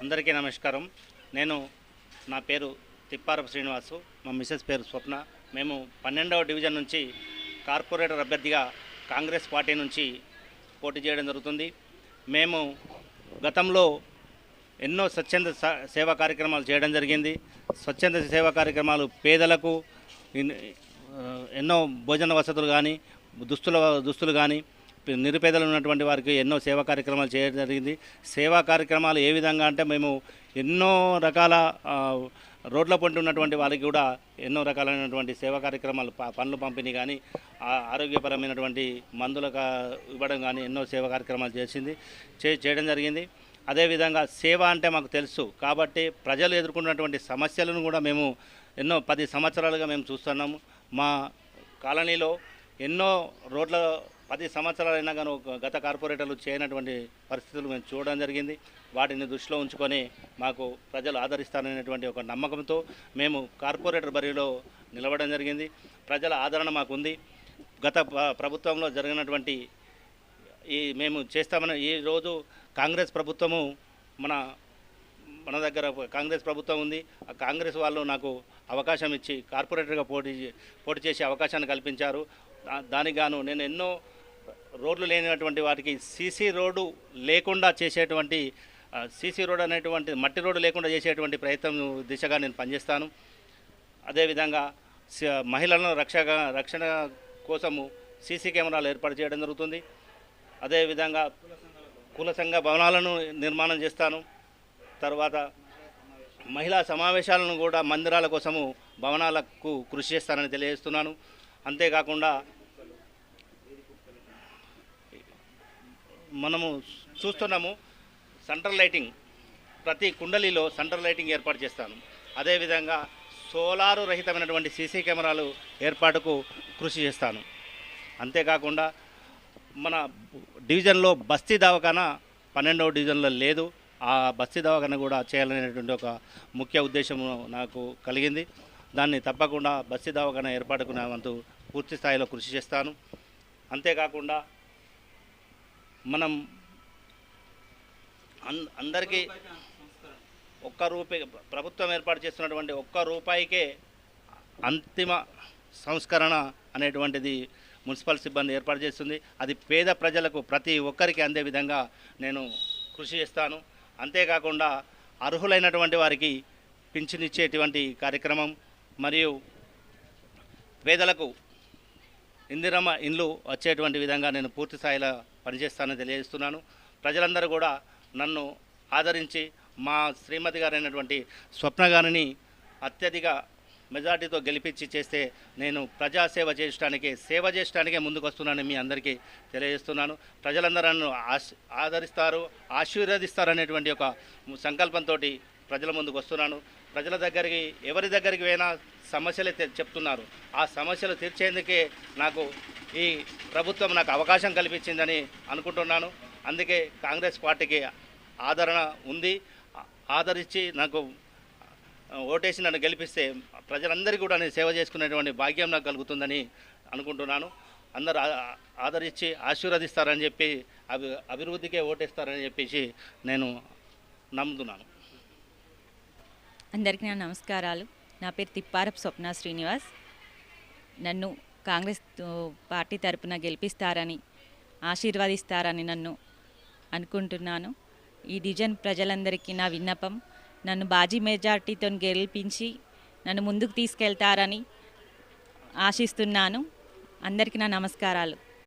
అందరికీ నమస్కారం. నేను నా పేరు తిప్పారపు శ్రీనివాసు మా మిసెస్ పేరు స్వప్న. మేము పన్నెండవ డివిజన్ నుంచి కార్పొరేటర్ అభ్యర్థిగా కాంగ్రెస్ పార్టీ నుంచి పోటీ చేయడం జరుగుతుంది. మేము గతంలో ఎన్నో స్వచ్ఛంద సేవా కార్యక్రమాలు చేయడం జరిగింది. స్వచ్ఛంద సేవా కార్యక్రమాలు పేదలకు ఎన్నో భోజన వసతులు కానీ దుస్తుల దుస్తులు కానీ నిరుపేదలు ఉన్నటువంటి వారికి ఎన్నో సేవా కార్యక్రమాలు చేయడం జరిగింది. సేవా కార్యక్రమాలు ఏ విధంగా అంటే మేము ఎన్నో రకాల రోడ్ల పొంటి ఉన్నటువంటి వాళ్ళకి కూడా ఎన్నో రకాలైనటువంటి సేవా కార్యక్రమాలు ప- పంపిణీ కానీ ఆ- ఆరోగ్యపరమైనటువంటి మందులు కా- ఇవ్వడం కానీ ఎన్నో సేవా కార్యక్రమాలు చేసింది చే చేయడం జరిగింది. అదేవిధంగా సేవ అంటే మాకు తెలుసు కాబట్టి ప్రజలు ఎదుర్కొన్నటువంటి సమస్యలను కూడా మేము ఎన్నో పది సంవత్సరాలుగా మేము చూస్తున్నాము. మా కాలనీలో ఎన్నో రోడ్ల పది సంవత్సరాలైనా కానీ గత కార్పొరేటర్లు చేయనటువంటి పరిస్థితులు మేము చూడడం జరిగింది. వాటిని దృష్టిలో ఉంచుకొని మాకు ప్రజలు ఆదరిస్తారనేటువంటి ఒక నమ్మకంతో మేము కార్పొరేటర్ బరిలో నిలవడం జరిగింది. ప్రజల ఆదరణ మాకుంది. గత ప్రభుత్వంలో జరిగినటువంటి ఈ మేము చేస్తామని ఈ రోజు కాంగ్రెస్ ప్రభుత్వము మన మన దగ్గర కాంగ్రెస్ ప్రభుత్వం ఉంది. ఆ కాంగ్రెస్ వాళ్ళు నాకు అవకాశం ఇచ్చి కార్పొరేటర్గా పోటీ పోటీ చేసే అవకాశాన్ని కల్పించారు. దానికి గాను నేను ఎన్నో రోడ్లు లేనటువంటి వాటికి సీసీ రోడ్డు లేకుండా చేసేటువంటి సీసీ రోడ్ అనేటువంటి మట్టి రోడ్డు లేకుండా చేసేటువంటి ప్రయత్నం దిశగా నేను పనిచేస్తాను. అదేవిధంగా మహిళలను రక్షగా రక్షణ కోసము సీసీ కెమెరాలు ఏర్పాటు చేయడం జరుగుతుంది. అదేవిధంగా కుల సంఘ భవనాలను నిర్మాణం చేస్తాను. తర్వాత మహిళా సమావేశాలను కూడా మందిరాల కోసము భవనాలకు కృషి చేస్తానని తెలియజేస్తున్నాను. అంతేకాకుండా మనము చూస్తున్నాము సెంట్రల్ లైటింగ్. ప్రతి కుండలిలో సెంట్రల్ లైటింగ్ ఏర్పాటు చేస్తాను. అదేవిధంగా సోలారు రహితమైనటువంటి సీసీ కెమెరాలు ఏర్పాటుకు కృషి చేస్తాను. అంతేకాకుండా మన డివిజన్లో బస్తీ దవాఖానా పన్నెండవ డివిజన్లో లేదు. ఆ బస్తీ దవాఖానా కూడా చేయాలనేటువంటి ఒక ముఖ్య ఉద్దేశం నాకు కలిగింది. దాన్ని తప్పకుండా బస్తీ దవాఖానా ఏర్పాటుకు నా వంతు పూర్తి స్థాయిలో కృషి చేస్తాను. అంతేకాకుండా మనం అంద అందరికీ ఒక్క రూపాయి ప్రభుత్వం ఏర్పాటు చేస్తున్నటువంటి ఒక్క రూపాయికే అంతిమ సంస్కరణ అనేటువంటిది మున్సిపల్ సిబ్బంది ఏర్పాటు చేస్తుంది. అది పేద ప్రజలకు ప్రతి ఒక్కరికి అందే విధంగా నేను కృషి చేస్తాను. అంతేకాకుండా అర్హులైనటువంటి వారికి పింఛనిచ్చేటువంటి కార్యక్రమం మరియు పేదలకు ఇందిరమ్మ ఇండ్లు వచ్చేటువంటి విధంగా నేను పూర్తి స్థాయిలో పనిచేస్తానని తెలియజేస్తున్నాను. ప్రజలందరూ కూడా నన్ను ఆదరించి మా శ్రీమతి గారైనటువంటి స్వప్న గారిని అత్యధిక మెజార్టీతో గెలిపించి చేస్తే నేను ప్రజాసేవ చేయడానికి సేవ చేయడానికే ముందుకు వస్తున్నానని మీ అందరికీ తెలియజేస్తున్నాను. ప్రజలందరూ నన్ను ఆశ ఆదరిస్తారు ఆశీర్వదిస్తారనేటువంటి ఒక సంకల్పంతో ప్రజల ముందుకు వస్తున్నాను ప్రజల దగ్గరికి ఎవరి దగ్గరికి పోయినా సమస్యలు చెప్తున్నారు. ఆ సమస్యలు తీర్చేందుకే నాకు ఈ ప్రభుత్వం నాకు అవకాశం కల్పించిందని అనుకుంటున్నాను. అందుకే కాంగ్రెస్ పార్టీకి ఆదరణ ఉంది. ఆదరించి నాకు ఓటేసి నన్ను గెలిపిస్తే ప్రజలందరికీ కూడా నేను సేవ చేసుకునేటువంటి భాగ్యం నాకు కలుగుతుందని అనుకుంటున్నాను. అందరూ ఆదరించి ఆశీర్వదిస్తారని చెప్పి అభి అభివృద్ధికే ఓటేస్తారని చెప్పేసి నేను నమ్ముతున్నాను. అందరికీ నా నమస్కారాలు. నా పేరు తిప్పారపు స్వప్న శ్రీనివాస్. నన్ను కాంగ్రెస్ తో- పార్టీ తరపున గెలిపిస్తారని ఆశీర్వదిస్తారని నన్ను అనుకుంటున్నాను. ఈ డిజన్ ప్రజలందరికీ నా విన్నపం నన్ను బాజీ మెజార్టీతో గెలిపించి నన్ను ముందుకు తీసుకెళ్తారని ఆశిస్తున్నాను. అందరికీ నా నమస్కారాలు.